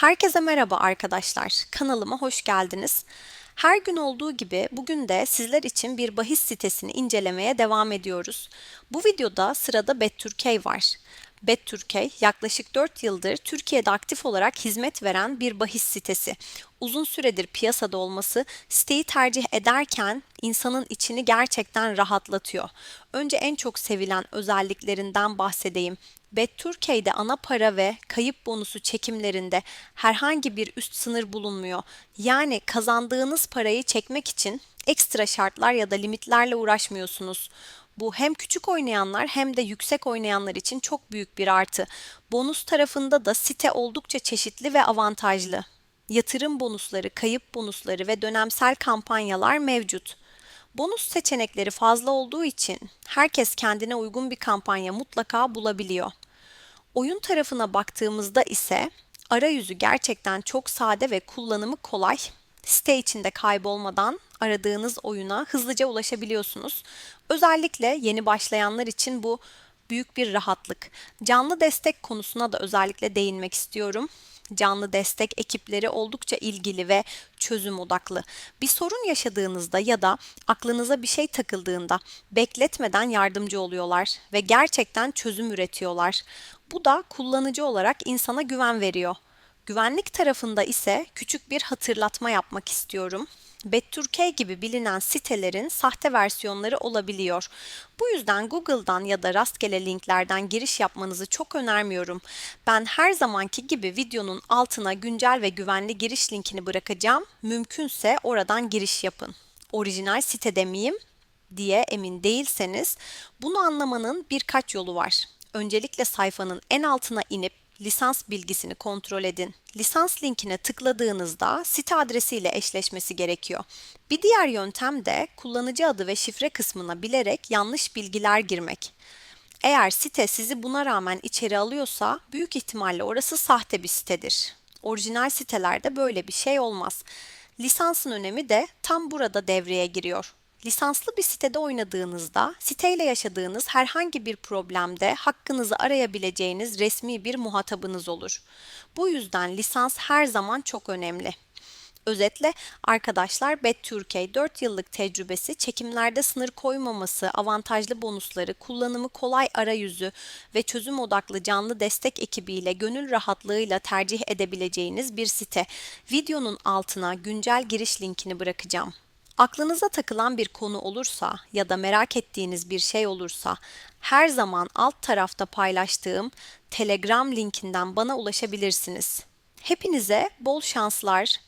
Herkese merhaba arkadaşlar. Kanalıma hoş geldiniz. Her gün olduğu gibi bugün de sizler için bir bahis sitesini incelemeye devam ediyoruz. Bu videoda sırada BetTürkey var. BetTürkey yaklaşık 4 yıldır Türkiye'de aktif olarak hizmet veren bir bahis sitesi. Uzun süredir piyasada olması siteyi tercih ederken insanın içini gerçekten rahatlatıyor. Önce en çok sevilen özelliklerinden bahsedeyim. BetTürkey'de ana para ve kayıp bonusu çekimlerinde herhangi bir üst sınır bulunmuyor. Yani kazandığınız parayı çekmek için ekstra şartlar ya da limitlerle uğraşmıyorsunuz. Bu hem küçük oynayanlar hem de yüksek oynayanlar için çok büyük bir artı. Bonus tarafında da site oldukça çeşitli ve avantajlı. Yatırım bonusları, kayıp bonusları ve dönemsel kampanyalar mevcut. Bonus seçenekleri fazla olduğu için herkes kendine uygun bir kampanya mutlaka bulabiliyor. Oyun tarafına baktığımızda ise arayüzü gerçekten çok sade ve kullanımı kolay. Site içinde kaybolmadan aradığınız oyuna hızlıca ulaşabiliyorsunuz. Özellikle yeni başlayanlar için bu büyük bir rahatlık. Canlı destek konusuna da özellikle değinmek istiyorum. Canlı destek ekipleri oldukça ilgili ve çözüm odaklı. Bir sorun yaşadığınızda ya da aklınıza bir şey takıldığında bekletmeden yardımcı oluyorlar ve gerçekten çözüm üretiyorlar. Bu da kullanıcı olarak insana güven veriyor. Güvenlik tarafında ise küçük bir hatırlatma yapmak istiyorum. BetTürkey gibi bilinen sitelerin sahte versiyonları olabiliyor. Bu yüzden Google'dan ya da rastgele linklerden giriş yapmanızı çok önermiyorum. Ben her zamanki gibi videonun altına güncel ve güvenli giriş linkini bırakacağım. Mümkünse oradan giriş yapın. Orijinal sitede miyim diye emin değilseniz bunu anlamanın birkaç yolu var. Öncelikle sayfanın en altına inip lisans bilgisini kontrol edin. Lisans linkine tıkladığınızda site adresiyle eşleşmesi gerekiyor. Bir diğer yöntem de kullanıcı adı ve şifre kısmına bilerek yanlış bilgiler girmek. Eğer site sizi buna rağmen içeri alıyorsa büyük ihtimalle orası sahte bir sitedir. Orijinal sitelerde böyle bir şey olmaz. Lisansın önemi de tam burada devreye giriyor. Lisanslı bir sitede oynadığınızda siteyle yaşadığınız herhangi bir problemde hakkınızı arayabileceğiniz resmi bir muhatabınız olur. Bu yüzden lisans her zaman çok önemli. Özetle arkadaşlar BetTürkey 4 yıllık tecrübesi, çekimlerde sınır koymaması, avantajlı bonusları, kullanımı kolay arayüzü ve çözüm odaklı canlı destek ekibiyle gönül rahatlığıyla tercih edebileceğiniz bir site. Videonun altına güncel giriş linkini bırakacağım. Aklınıza takılan bir konu olursa ya da merak ettiğiniz bir şey olursa her zaman alt tarafta paylaştığım Telegram linkinden bana ulaşabilirsiniz. Hepinize bol şanslar,